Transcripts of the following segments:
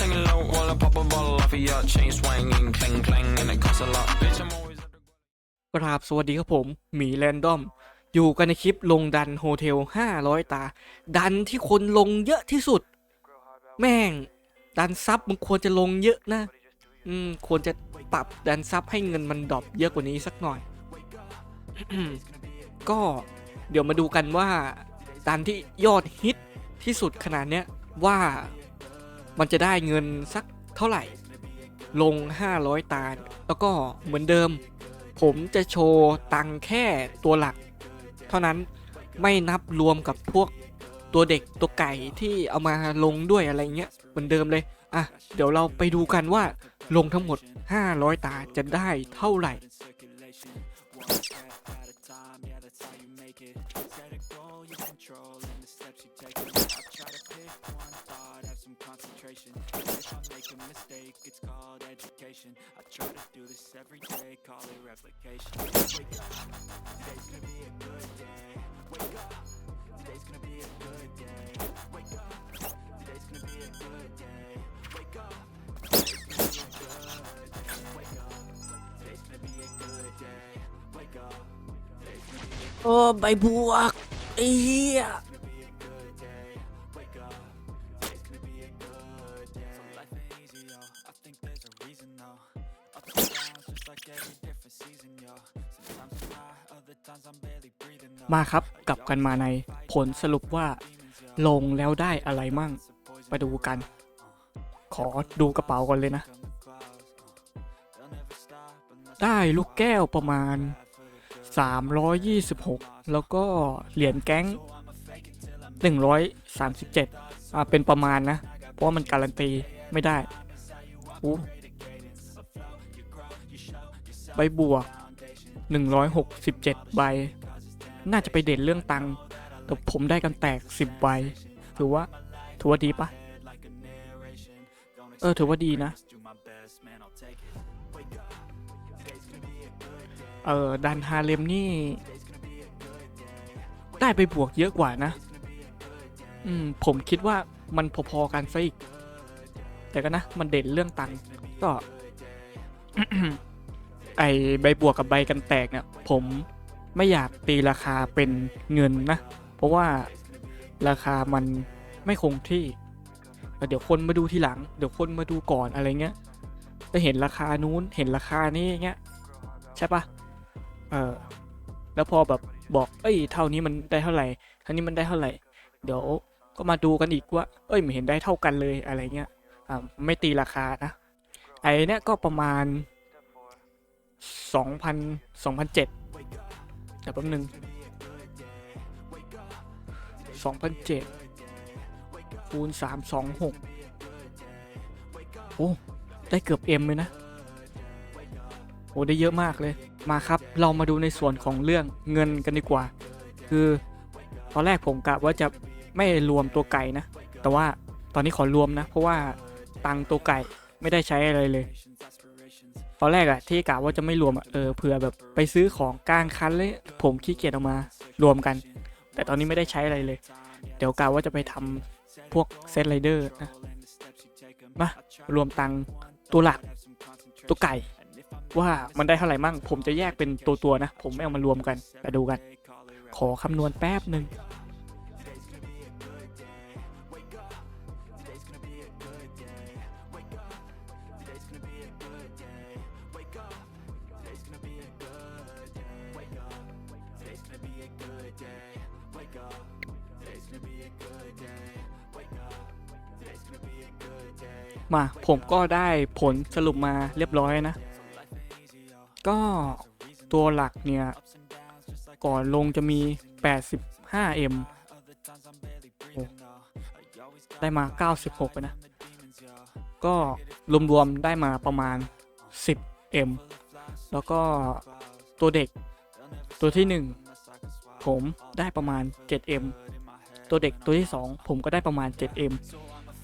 singing low while I pop a bottle off of your chain swinging, clang clang, and it costs a lot. Bitch, I'm always. กราบสวัสดีครับผมหมีแรนดอม อยู่กันในคลิปลงดันโฮเทล 500 ตา ดันที่คนลงเยอะที่สุด แม่ง ดันซับมันควรจะลงเยอะนะ อืม ควรจะปรับดันซับให้เงินมันดรอปเยอะกว่านี้สักหน่อย ก็เดี๋ยวมาดูกันว่า ดันที่ยอดฮิตที่สุดขนาดเนี้ยว่า มันจะได้เงินสักเท่าไหร่ ลง 500 ตา แล้วก็เหมือนเดิม ผมจะโชว์ตังแค่ตัวหลัก เท่านั้นไม่นับรวมกับพวกตัวเด็กตัวไก่ที่เอามาลงด้วยอะไรเงี้ยเหมือนเดิมเลย อะ เดี๋ยวเราไปดูกันว่าลงทั้งหมด 500 ตาจะได้เท่าไหร่ motivation. I try to do this every day, call it replication. Wake up, today's gonna be a good day. Wake up, today's gonna be a good day. Wake up, today's gonna be a good day. Wake up, today's gonna be a good day. Wake up, today's gonna be a good day. Wake up, today's gonna be a good day. Oh, my buwak! Yeah. มาครับกลับกันมาในผลสรุปว่า ลงแล้วได้อะไรมั่ง ไปดูกัน ขอดูกระเป๋าก่อนเลยนะ ได้ลูกแก้วประมาณ 326 แล้วก็เหรียญแก๊ง 137 อ่าเป็นประมาณนะ เพราะว่ามันการันตีไม่ได้อู้ ใบบวก 167 ใบ น่าจะไปเด่นเรื่องตังค์แต่ผมได้กันแตก 10 ใบ ถือว่า ถือว่าดีปะเออ ถือว่าดีนะ เออดันฮาเลมนี่ ได้ไปบวกเยอะกว่านะ อืม ผมคิดว่ามันพอๆกันซะอีก แต่ก็นะ มันเด่นเรื่องตังค์ก็ ไอใบบวกกับใบกันแตกเนี่ยผมไม่อยากตีราคาเป็นเงินนะ เพราะว่าราคามันไม่คงที่ เดี๋ยวคนมาดูทีหลัง เดี๋ยวคนมาดูก่อนอะไรเงี้ยจะเห็นราคานู้นเห็นราคานี้เงี้ยใช่ปะเออแล้วพอแบบบอก เอ้ย เท่านี้มันได้เท่าไหร่เท่านี้มันได้เท่าไหร่ เดี๋ยวก็มาดูกันอีกว่า เอ้ยไม่เห็นได้เท่ากันเลยอะไรเงี้ยอ่าไม่ตีราคานะ ไอเนี้ยก็ประมาณ สองพันสองพันเจ็ดเดี๋ยวแป๊บนึงสองพันเจ็ดคูณสามสองหกโอ้ ได้เกือบเอ็มเลยนะ โอ้ ได้เยอะมากเลย มาครับ เรามาดูในส่วนของเรื่องเงินกันดีกว่า คือ ตอนแรกผมกะว่าจะไม่รวมตัวไก่นะ แต่ว่าตอนนี้ขอรวมนะ เพราะว่าตังตัวไก่ไม่ได้ใช้อะไรเลย ตอนแรกอะที่กะว่าจะไม่รวมอะเออเผื่อแบบไปซื้อของกลางคันเลย ผมขี้เกียจเอามารวมกัน แต่ตอนนี้ไม่ได้ใช้อะไรเลย เดี๋ยวกะว่าจะไปทำพวกเซตไรเดอร์นะมารวมตังตัวหลักตัวไก่ ว่ามันได้เท่าไหร่มั่ง ผมจะแยกเป็นตัวตัวนะ ผมไม่เอามารวมกันไปดูกัน ขอคำนวณแป๊บหนึ่ง มาผมก็ได้ผลสรุปมาเรียบร้อยนะ ก็ตัวหลักเนี่ย ก่อนลงจะมี 85M โอ้ได้มา 96ไปนะ ก็รวมๆได้มาประมาณ 10M แล้วก็ตัวเด็กตัวที่ 1 ผมได้ประมาณ 7M ตัวเด็กตัวที่ 2 ผมก็ได้ประมาณ 7M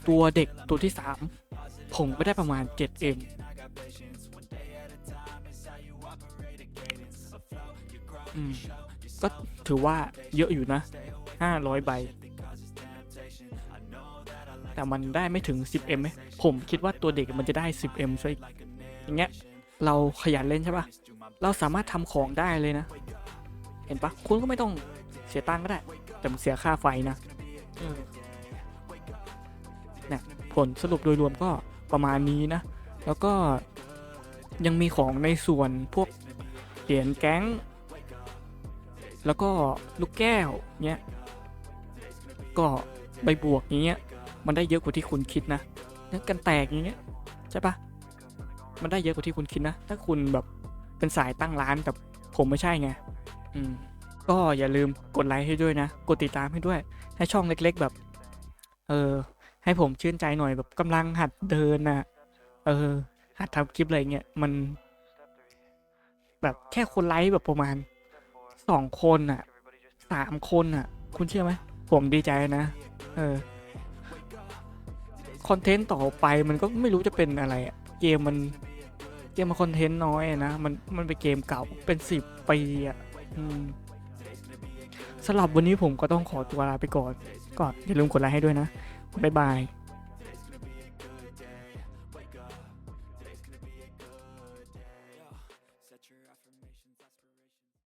ตัวเด็กตัวที่ 3 ผมก็ได้ประมาณ 7M ก็ถือว่าเยอะอยู่นะ 500 ใบ แต่มันได้ไม่ถึง 10m ไหมผมคิดว่าตัวเด็กมันจะได้ 10m ซะอีกอย่างเงี้ย เราขยันเล่นใช่ปะเราสามารถทำของได้เลยนะ เห็นปะคุณก็ไม่ต้องเสียตังค์ก็ได้ แต่มันเสียค่าไฟนะเออเนี่ยผลสรุปโดยรวมก็ประมาณนี้นะ แล้วก็ยังมีของในส่วนพวกเหรียญแก๊ง แล้วก็ลูกแก้วเนี้ย ก็ใบบวกอย่างเงี้ย มันได้เยอะกว่าที่คุณคิดนะแล้วกันแตกอย่างเงี้ยใช่ปะมันได้เยอะกว่าที่คุณคิดนะ ถ้าคุณแบบเป็นสายตั้งร้านแต่ผมไม่ใช่ไง อืมก็อย่าลืมกดไลค์ให้ด้วยนะ กดติดตามให้ด้วย ให้ช่องเล็กๆแบบ เออ ให้ผมชื่นใจหน่อยแบบกำลังหัดเดินน่ะ เออ หัดทำคลิปอะไรเงี้ยมัน แบบแค่คนไลค์แบบประมาณสองคนอะสามคนอะ คุณเชื่อไหมผมดีใจนะ เออคอนเทนต์ต่อไปมันก็ไม่รู้จะเป็นอะไรอะเกมมันเกมมันคอนเทนต์น้อยนะ มันมันเป็นเกมเก่าเป็นสิบปีอะ สำหรับวันนี้ผมก็ต้องขอตัวลาไปก่อนก็อย่าลืมกดไลค์ให้ด้วยนะบ๊ายบาย